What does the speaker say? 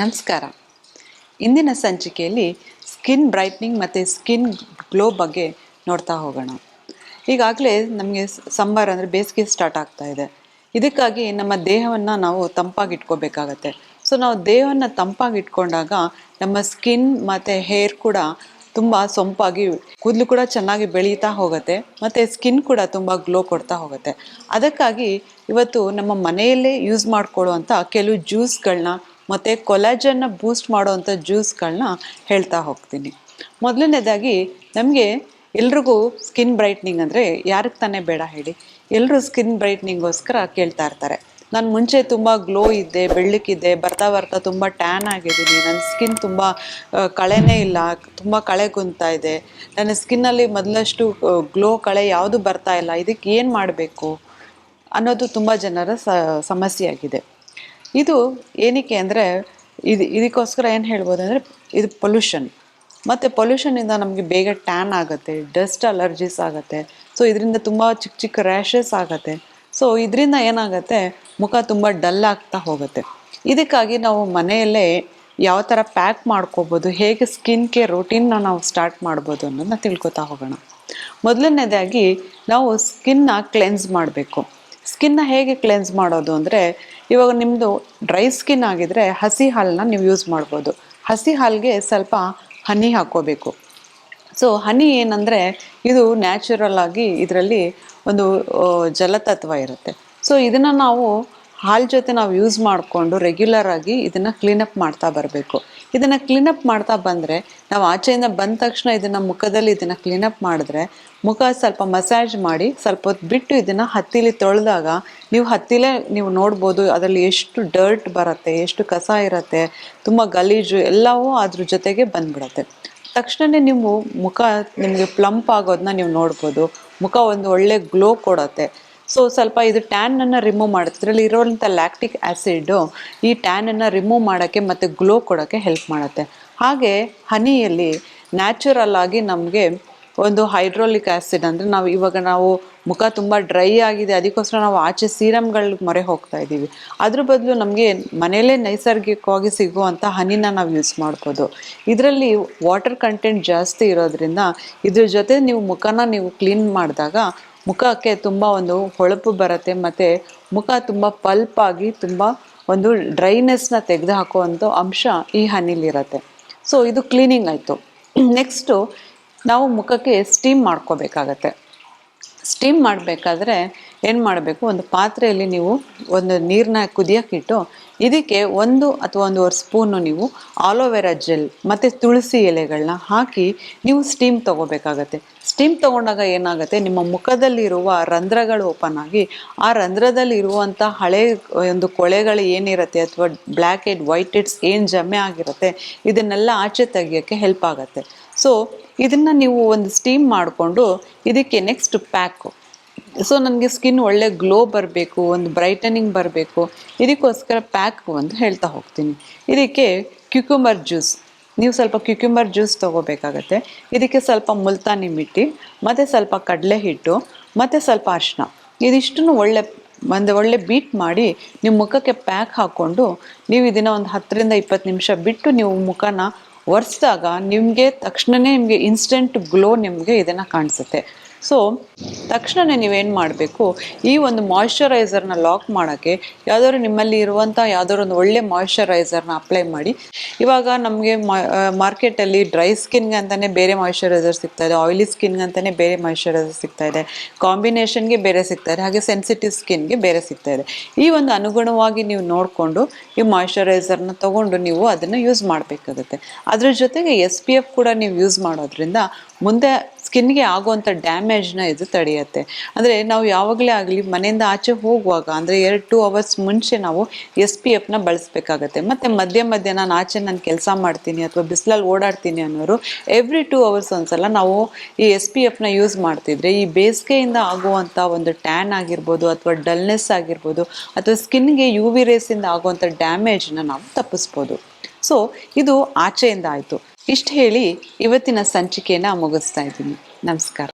ನಮಸ್ಕಾರ. ಇಂದಿನ ಸಂಚಿಕೆಯಲ್ಲಿ ಸ್ಕಿನ್ ಬ್ರೈಟ್ನಿಂಗ್ ಮತ್ತು ಸ್ಕಿನ್ ಗ್ಲೋ ಬಗ್ಗೆ ನೋಡ್ತಾ ಹೋಗೋಣ. ಈಗಾಗಲೇ ನಮಗೆ ಸಂಬಾರ ಅಂದರೆ ಬೇಸಿಗೆ ಸ್ಟಾರ್ಟ್ ಆಗ್ತಾ ಇದೆ. ಇದಕ್ಕಾಗಿ ನಮ್ಮ ದೇಹವನ್ನು ನಾವು ತಂಪಾಗಿ ಇಟ್ಕೋಬೇಕಾಗತ್ತೆ. ಸೊ ನಾವು ದೇಹವನ್ನು ತಂಪಾಗಿ ಇಟ್ಕೊಂಡಾಗ ನಮ್ಮ ಸ್ಕಿನ್ ಮತ್ತು ಹೇರ್ ಕೂಡ ತುಂಬ ಸೊಂಪಾಗಿ ಕೂದಲು ಕೂಡ ಚೆನ್ನಾಗಿ ಬೆಳೀತಾ ಹೋಗುತ್ತೆ. ಮತ್ತು ಸ್ಕಿನ್ ಕೂಡ ತುಂಬ ಗ್ಲೋ ಕೊಡ್ತಾ ಹೋಗುತ್ತೆ. ಅದಕ್ಕಾಗಿ ಇವತ್ತು ನಮ್ಮ ಮನೆಯಲ್ಲೇ ಯೂಸ್ ಮಾಡ್ಕೊಳ್ಳುವಂಥ ಕೆಲವು ಜ್ಯೂಸ್ಗಳನ್ನ ಮತ್ತು ಕೊಲಾಜನ್ನ ಬೂಸ್ಟ್ ಮಾಡುವಂಥ ಜ್ಯೂಸ್ಗಳನ್ನ ಹೇಳ್ತಾ ಹೋಗ್ತೀನಿ. ಮೊದಲನೇದಾಗಿ ನಮಗೆ ಎಲ್ರಿಗೂ ಸ್ಕಿನ್ ಬ್ರೈಟ್ನಿಂಗ್ ಅಂದರೆ ಯಾರಿಗೆ ತಾನೇ ಬೇಡ ಹೇಳಿ ಎಲ್ಲರೂ ಸ್ಕಿನ್ ಬ್ರೈಟ್ನಿಂಗೋಸ್ಕರ ಕೇಳ್ತಾ ಇರ್ತಾರೆ. ನಾನು ಮುಂಚೆ ತುಂಬ ಗ್ಲೋ ಇದ್ದೆ, ಬೆಳ್ಳಕ್ಕಿದ್ದೆ, ಬರ್ತಾ ಬರ್ತಾ ತುಂಬ ಟ್ಯಾನ್ ಆಗಿದ್ದೀನಿ ನನ್ನ ಸ್ಕಿನ್ ತುಂಬ ಕಳೆನೇ ಇಲ್ಲ, ತುಂಬ ಕಳೆ ಕುಂತಾ ಇದೆ, ನನ್ನ ಸ್ಕಿನ್ನಲ್ಲಿ ಮೊದಲಷ್ಟು ಗ್ಲೋ ಕಳೆ ಯಾವುದು ಬರ್ತಾ ಇಲ್ಲ, ಇದಕ್ಕೆ ಏನು ಮಾಡಬೇಕು ಅನ್ನೋದು ತುಂಬ ಜನರ ಸಮಸ್ಯೆ ಆಗಿದೆ. ಇದು ಏನಕ್ಕೆ ಅಂದರೆ ಇದು ಇದಕ್ಕೋಸ್ಕರ ಏನು ಹೇಳ್ಬೋದು ಅಂದರೆ ಇದು ಪೊಲ್ಯೂಷನ್ ಮತ್ತು ಪೊಲ್ಯೂಷನಿಂದ ನಮಗೆ ಬೇಗ ಟ್ಯಾನ್ ಆಗುತ್ತೆ ಡಸ್ಟ್ ಅಲರ್ಜೀಸ್ ಆಗುತ್ತೆ. ಸೊ ಇದರಿಂದ ತುಂಬ ಚಿಕ್ಕ ಚಿಕ್ಕ ರ್ಯಾಷಸ್ ಆಗುತ್ತೆ. ಸೊ ಇದರಿಂದ ಏನಾಗುತ್ತೆ, ಮುಖ ತುಂಬ ಡಲ್ ಆಗ್ತಾ ಹೋಗುತ್ತೆ. ಇದಕ್ಕಾಗಿ ನಾವು ಮನೆಯಲ್ಲೇ ಯಾವ ಥರ ಪ್ಯಾಕ್ ಮಾಡ್ಕೋಬೋದು, ಹೇಗೆ ಸ್ಕಿನ್ ಕೇರ್ ರೂಟೀನ್ನ ನಾವು ಸ್ಟಾರ್ಟ್ ಮಾಡ್ಬೋದು ಅನ್ನೋದನ್ನ ತಿಳ್ಕೊತಾ ಹೋಗೋಣ. ಮೊದಲನೇದಾಗಿ ನಾವು ಸ್ಕಿನ್ನ ಕ್ಲೆನ್ಸ್ ಮಾಡಬೇಕು. ಸ್ಕಿನ್ನ ಹೇಗೆ ಕ್ಲೆನ್ಸ್ ಮಾಡೋದು ಅಂದರೆ ಇವಾಗ ನಿಮ್ಮದು ಡ್ರೈ ಸ್ಕಿನ್ ಆಗಿದ್ರೆ ಹಸಿ ಹಾಲನ್ನ ನೀವು ಯೂಸ್ ಮಾಡ್ಬೋದು. ಹಸಿ ಹಾಲಿಗೆ ಸ್ವಲ್ಪ ಹನಿ ಹಾಕ್ಕೋಬೇಕು. ಸೊ ಹನಿ ಏನಂದರೆ ಇದು ನ್ಯಾಚುರಲ್ ಆಗಿ ಇದರಲ್ಲಿ ಒಂದು ಜಲತತ್ವ ಇರುತ್ತೆ. ಸೊ ಇದನ್ನು ನಾವು ಹಾಲು ಜೊತೆ ನಾವು ಯೂಸ್ ಮಾಡಿಕೊಂಡು ರೆಗ್ಯುಲರ್ ಆಗಿ ಇದನ್ನು ಕ್ಲೀನಪ್ ಮಾಡ್ತಾ ಬರಬೇಕು. ಇದನ್ನು ಕ್ಲೀನಪ್ ಮಾಡ್ತಾ ಬಂದರೆ ನಾವು ಆಚೆಯಿಂದ ಬಂದ ತಕ್ಷಣ ಇದನ್ನು ಮುಖದಲ್ಲಿ ಇದನ್ನು ಕ್ಲೀನಪ್ ಮಾಡಿದ್ರೆ ಮುಖ ಸ್ವಲ್ಪ ಮಸಾಜ್ ಮಾಡಿ ಸ್ವಲ್ಪ ಹೊತ್ತು ಬಿಟ್ಟು ಇದನ್ನು ಹತ್ತಿಲಿ ತೊಳೆದಾಗ ನೀವು ಹತ್ತಿಲೇ ನೀವು ನೋಡ್ಬೋದು ಅದರಲ್ಲಿ ಎಷ್ಟು ಡರ್ಟ್ ಬರುತ್ತೆ, ಎಷ್ಟು ಕಸ ಇರುತ್ತೆ, ತುಂಬ ಗಲೀಜು ಎಲ್ಲವೂ ಅದ್ರ ಜೊತೆಗೆ ಬಂದ್ಬಿಡತ್ತೆ. ತಕ್ಷಣನೇ ನೀವು ಮುಖ ನಿಮಗೆ ಪ್ಲಂಪ್ ಆಗೋದನ್ನ ನೀವು ನೋಡ್ಬೋದು. ಮುಖ ಒಂದು ಒಳ್ಳೆ ಗ್ಲೋ ಕೊಡುತ್ತೆ. ಸೊ ಸ್ವಲ್ಪ ಇದು ಟ್ಯಾನನ್ನು ರಿಮೂವ್ ಮಾಡುತ್ತೆ. ಇದರಲ್ಲಿ ಇರೋಂಥ ಲ್ಯಾಕ್ಟಿಕ್ ಆ್ಯಸಿಡು ಈ ಟ್ಯಾನನ್ನು ರಿಮೂವ್ ಮಾಡೋಕ್ಕೆ ಮತ್ತು ಗ್ಲೋ ಕೊಡೋಕ್ಕೆ ಹೆಲ್ಪ್ ಮಾಡುತ್ತೆ. ಹಾಗೆ ಹನಿಯಲ್ಲಿ ನ್ಯಾಚುರಲ್ ಆಗಿ ನಮಗೆ ಒಂದು ಹೈಡ್ರೋಲಿಕ್ ಆ್ಯಸಿಡ್ ಅಂದರೆ ನಾವು ಇವಾಗ ನಾವು ಮುಖ ತುಂಬ ಡ್ರೈ ಆಗಿದೆ, ಅದಕ್ಕೋಸ್ಕರ ನಾವು ಆಚೆ ಸೀರಮ್ಗಳ ಮೊರೆ ಹೋಗ್ತಾ ಇದ್ದೀವಿ. ಅದ್ರ ಬದಲು ನಮಗೆ ಮನೆಯಲ್ಲೇ ನೈಸರ್ಗಿಕವಾಗಿ ಸಿಗುವಂಥ ಹನಿನ ನಾವು ಯೂಸ್ ಮಾಡ್ಬೋದು. ಇದರಲ್ಲಿ ವಾಟರ್ ಕಂಟೆಂಟ್ ಜಾಸ್ತಿ ಇರೋದ್ರಿಂದ ಇದ್ರ ಜೊತೆ ನೀವು ಮುಖನ ನೀವು ಕ್ಲೀನ್ ಮಾಡಿದಾಗ ಮುಖಕ್ಕೆ ತುಂಬ ಒಂದು ಹೊಳಪು ಬರುತ್ತೆ ಮತ್ತು ಮುಖ ತುಂಬ ಪಲ್ಪಾಗಿ ತುಂಬ ಒಂದು ಡ್ರೈನೆಸ್ನ ತೆಗೆದು ಹಾಕುವಂಥ ಅಂಶ ಈ ಹನಿಲಿರುತ್ತೆ. ಸೊ ಇದು ಕ್ಲೀನಿಂಗ್ ಆಯಿತು. ನೆಕ್ಸ್ಟು ನಾವು ಮುಖಕ್ಕೆ ಸ್ಟೀಮ್ ಮಾಡ್ಕೋಬೇಕಾಗತ್ತೆ. ಸ್ಟೀಮ್ ಮಾಡಬೇಕಾದ್ರೆ ಏನು ಮಾಡಬೇಕು? ಒಂದು ಪಾತ್ರೆಯಲ್ಲಿ ನೀವು ಒಂದು ನೀರನ್ನ ಕುದಿಯೋಕ್ಕಿಟ್ಟು ಇದಕ್ಕೆ ಒಂದು ಅಥವಾ ಒಂದೂವರೆ ಸ್ಪೂನು ನೀವು ಆಲೋವೆರಾ ಜೆಲ್ ಮತ್ತು ತುಳಸಿ ಎಲೆಗಳನ್ನ ಹಾಕಿ ನೀವು ಸ್ಟೀಮ್ ತೊಗೋಬೇಕಾಗತ್ತೆ. ಸ್ಟೀಮ್ ತೊಗೊಂಡಾಗ ಏನಾಗುತ್ತೆ? ನಿಮ್ಮ ಮುಖದಲ್ಲಿರುವ ರಂಧ್ರಗಳು ಓಪನ್ ಆಗಿ, ಆ ರಂಧ್ರದಲ್ಲಿ ಇರುವಂಥ ಹಳೆ, ಒಂದು ಕೊಳೆಗಳು ಏನಿರುತ್ತೆ ಅಥವಾ ಬ್ಲ್ಯಾಕ್ ಹೆಡ್ ವೈಟ್ ಹೆಡ್ಸ್ ಏನು ಜಮೆ ಆಗಿರುತ್ತೆ, ಇದನ್ನೆಲ್ಲ ಆಚೆ ತೆಗಿಯೋಕ್ಕೆ ಹೆಲ್ಪ್ ಆಗುತ್ತೆ. ಸೊ ಇದನ್ನು ನೀವು ಒಂದು ಸ್ಟೀಮ್ ಮಾಡಿಕೊಂಡು ಇದಕ್ಕೆ ನೆಕ್ಸ್ಟ್ ಪ್ಯಾಕು ಸೊ ನನಗೆ ಸ್ಕಿನ್ ಒಳ್ಳೆ ಗ್ಲೋ ಬರಬೇಕು, ಒಂದು ಬ್ರೈಟನಿಂಗ್ ಬರಬೇಕು. ಇದಕ್ಕೋಸ್ಕರ ಪ್ಯಾಕ್ ಒಂದು ಹೇಳ್ತಾ ಹೋಗ್ತೀನಿ. ಇದಕ್ಕೆ ಕ್ಯುಕ್ಯುಮರ್ ಜ್ಯೂಸ್ ನೀವು ಸ್ವಲ್ಪ ಕ್ಯುಕ್ಯುಮರ್ ಜ್ಯೂಸ್ ತೊಗೋಬೇಕಾಗತ್ತೆ. ಇದಕ್ಕೆ ಸ್ವಲ್ಪ ಮುಲ್ತಾನಿ ಮಿಟ್ಟಿ, ಮತ್ತು ಸ್ವಲ್ಪ ಕಡಲೆ ಹಿಟ್ಟು, ಮತ್ತು ಸ್ವಲ್ಪ ಅರಿಶಿನ ಇದಿಷ್ಟನ್ನು ಒಳ್ಳೆ, ಒಂದು ಒಳ್ಳೆ ಬೀಟ್ ಮಾಡಿ ನಿಮ್ಮ ಮುಖಕ್ಕೆ ಪ್ಯಾಕ್ ಹಾಕ್ಕೊಂಡು ನೀವು ಇದನ್ನು ಒಂದು ಹತ್ತರಿಂದ ಇಪ್ಪತ್ತು ನಿಮಿಷ ಬಿಟ್ಟು ನೀವು ಮುಖನ ಒರೆಸಿದಾಗ ನಿಮಗೆ ತಕ್ಷಣವೇ ನಿಮಗೆ ಇನ್ಸ್ಟೆಂಟ್ ಗ್ಲೋ ನಿಮಗೆ ಇದನ್ನು ಕಾಣಿಸುತ್ತೆ. ಸೊ ತಕ್ಷಣವೇ ನೀವೇನು ಮಾಡಬೇಕು? ಈ ಒಂದು ಮಾಯಿಶ್ಚರೈಸರ್ನ ಲಾಕ್ ಮಾಡೋಕ್ಕೆ ಯಾವುದಾದ್ರು ನಿಮ್ಮಲ್ಲಿ ಇರುವಂಥ ಯಾವುದಾದ್ರು ಒಂದು ಒಳ್ಳೆ ಮಾಯಿಶ್ಚರೈಸರ್ನ ಅಪ್ಲೈ ಮಾಡಿ. ಇವಾಗ ನಮಗೆ ಮಾರ್ಕೆಟಲ್ಲಿ ಡ್ರೈ ಸ್ಕಿನ್ಗೆ ಅಂತಲೇ ಬೇರೆ ಮಾಯಿಶ್ಚರೈಸರ್ ಸಿಗ್ತಾ ಇದೆ ಆಯಿಲಿ ಸ್ಕಿನ್ಗೆ ಅಂತಲೇ ಬೇರೆ ಮಾಯಿಶ್ಚರೈಸರ್ ಸಿಗ್ತಾ ಇದೆ ಕಾಂಬಿನೇಷನ್ಗೆ ಬೇರೆ ಸಿಗ್ತಾ ಇದೆ, ಹಾಗೆ ಸೆನ್ಸಿಟಿವ್ ಸ್ಕಿನ್ಗೆ ಬೇರೆ ಸಿಗ್ತಾ ಇದೆ. ಈ ಒಂದು ಅನುಗುಣವಾಗಿ ನೀವು ನೋಡಿಕೊಂಡು ಈ ಮಾಯ್ಶ್ಚರೈಸರ್ನ ತೊಗೊಂಡು ನೀವು ಅದನ್ನು ಯೂಸ್ ಮಾಡಬೇಕಾಗುತ್ತೆ. ಅದ್ರ ಜೊತೆಗೆ ಎಸ್ ಪಿ ಎಫ್ ಕೂಡ ನೀವು ಯೂಸ್ ಮಾಡೋದ್ರಿಂದ ಮುಂದೆ ಸ್ಕಿನ್ಗೆ ಆಗುವಂಥ ಡ್ಯಾಮೇಜ್ನ ಇದು ತಡೆಯುತ್ತೆ. ಅಂದರೆ ನಾವು ಯಾವಾಗಲೇ ಆಗಲಿ ಮನೆಯಿಂದ ಆಚೆ ಹೋಗುವಾಗ, ಅಂದರೆ ಎರಡು ಟೂ ಅವರ್ಸ್ ಮುಂಚೆ ನಾವು ಎಸ್ ಪಿ ಎಫ್ನ ಬಳಸಬೇಕಾಗತ್ತೆ. ಮತ್ತು ಮಧ್ಯ ಮಧ್ಯ ನಾನು ಆಚೆ ನಾನು ಕೆಲಸ ಮಾಡ್ತೀನಿ ಅಥವಾ ಬಿಸಿಲಲ್ಲಿ ಓಡಾಡ್ತೀನಿ ಅನ್ನೋರು ಎವ್ರಿ ಟೂ ಅವರ್ಸ್ ಒಂದ್ಸಲ ನಾವು ಈ ಎಸ್ ಪಿ ಎಫ್ನ ಯೂಸ್ ಮಾಡ್ತಿದ್ರೆ, ಈ ಬೇಸಿಗೆಯಿಂದ ಆಗುವಂಥ ಒಂದು ಟ್ಯಾನ್ ಆಗಿರ್ಬೋದು ಅಥವಾ ಡಲ್ನೆಸ್ ಆಗಿರ್ಬೋದು ಅಥವಾ ಸ್ಕಿನ್ಗೆ ಯು ವಿ ರೇಸಿಂದ ಆಗುವಂಥ ಡ್ಯಾಮೇಜ್ನ ನಾವು ತಪ್ಪಿಸ್ಬೋದು. ಸೊ ಇದು ಆಚೆಯಿಂದ ಆಯಿತು. ಇಷ್ಟು ಹೇಳಿ ಇವತ್ತಿನ ಸಂಚಿಕೆಯನ್ನು ಮುಗಿಸ್ತಾ ಇದ್ದೀನಿ. ನಮಸ್ಕಾರ.